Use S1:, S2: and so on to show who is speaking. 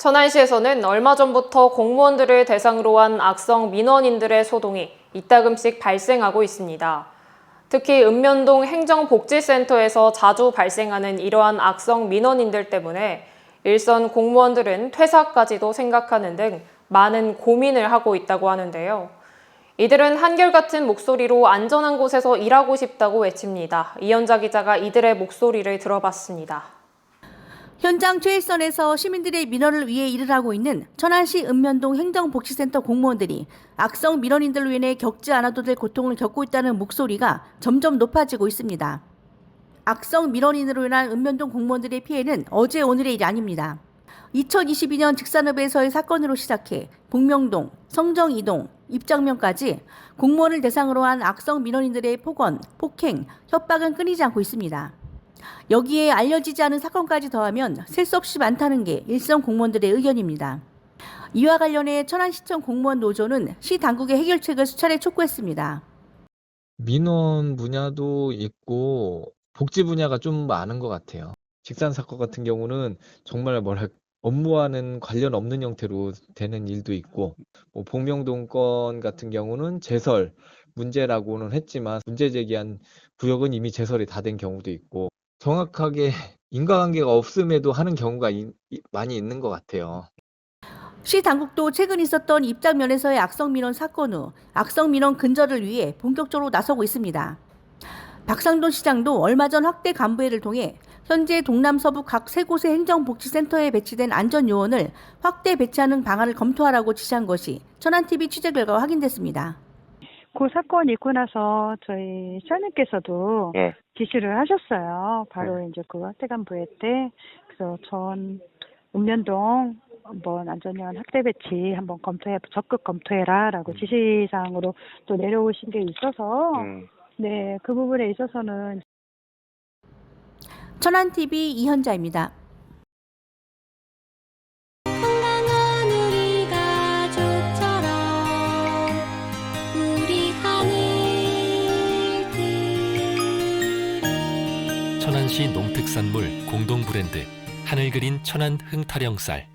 S1: 천안시에서는 얼마 전부터 공무원들을 대상으로 한 악성 민원인들의 소동이 이따금씩 발생하고 있습니다. 특히 읍면동 행정복지센터에서 자주 발생하는 이러한 악성 민원인들 때문에 일선 공무원들은 퇴사까지도 생각하는 등 많은 고민을 하고 있다고 하는데요. 이들은 한결같은 목소리로 안전한 곳에서 일하고 싶다고 외칩니다. 이현자 기자가 이들의 목소리를 들어봤습니다.
S2: 현장 최일선에서 시민들의 민원을 위해 일을 하고 있는 천안시 읍면동 행정복지센터 공무원들이 악성 민원인들로 인해 겪지 않아도 될 고통을 겪고 있다는 목소리가 점점 높아지고 있습니다. 악성 민원인으로 인한 읍면동 공무원들의 피해는 어제 오늘의 일이 아닙니다. 2022년 직산읍에서의 사건으로 시작해 복명동, 성정이동, 입장면까지 공무원을 대상으로 한 악성 민원인들의 폭언, 폭행, 협박은 끊이지 않고 있습니다. 여기에 알려지지 않은 사건까지 더하면 셀 수 없이 많다는 게 일선 공무원들의 의견입니다. 이와 관련해 천안시청 공무원 노조는 시 당국의 해결책을 수차례 촉구했습니다.
S3: 민원 분야도 있고 복지 분야가 좀 많은 것 같아요. 직산 사건 같은 경우는 정말 뭐랄 업무와는 관련 없는 형태로 되는 일도 있고 뭐 복명동 건 같은 경우는 제설 문제라고는 했지만 문제 제기한 구역은 이미 제설이 다 된 경우도 있고 정확하게 인과관계가 없음에도 하는 경우가 이- 이- 많이 있는 것 같아요.
S2: 시 당국도 최근 있었던 입장 면에서의 악성 민원 사건 후 악성 민원 근절을 위해 본격적으로 나서고 있습니다. 박상돈 시장도 얼마 전 확대 간부회를 통해 현재 동남 서부 각 세 곳의 행정복지센터에 배치된 안전 요원을 확대 배치하는 방안을 검토하라고 지시한 것이 천안TV 취재 결과가 확인됐습니다.
S4: 그 사건 있고 나서 저희 시장님께서도
S5: 예.
S4: 지시를 하셨어요. 바로 이제 그 학대간 부회 때 그래서 전 읍면동 한번 안전요원 학대 배치 한번 검토해 적극 검토해라라고 지시사항으로 또 내려오신 게 있어서
S5: 음.
S4: 네그 부분에 있어서는
S2: 천안TV 이현자입니다.
S6: 천안시 농특산물 공동 브랜드 하늘 그린 천안 흥타령쌀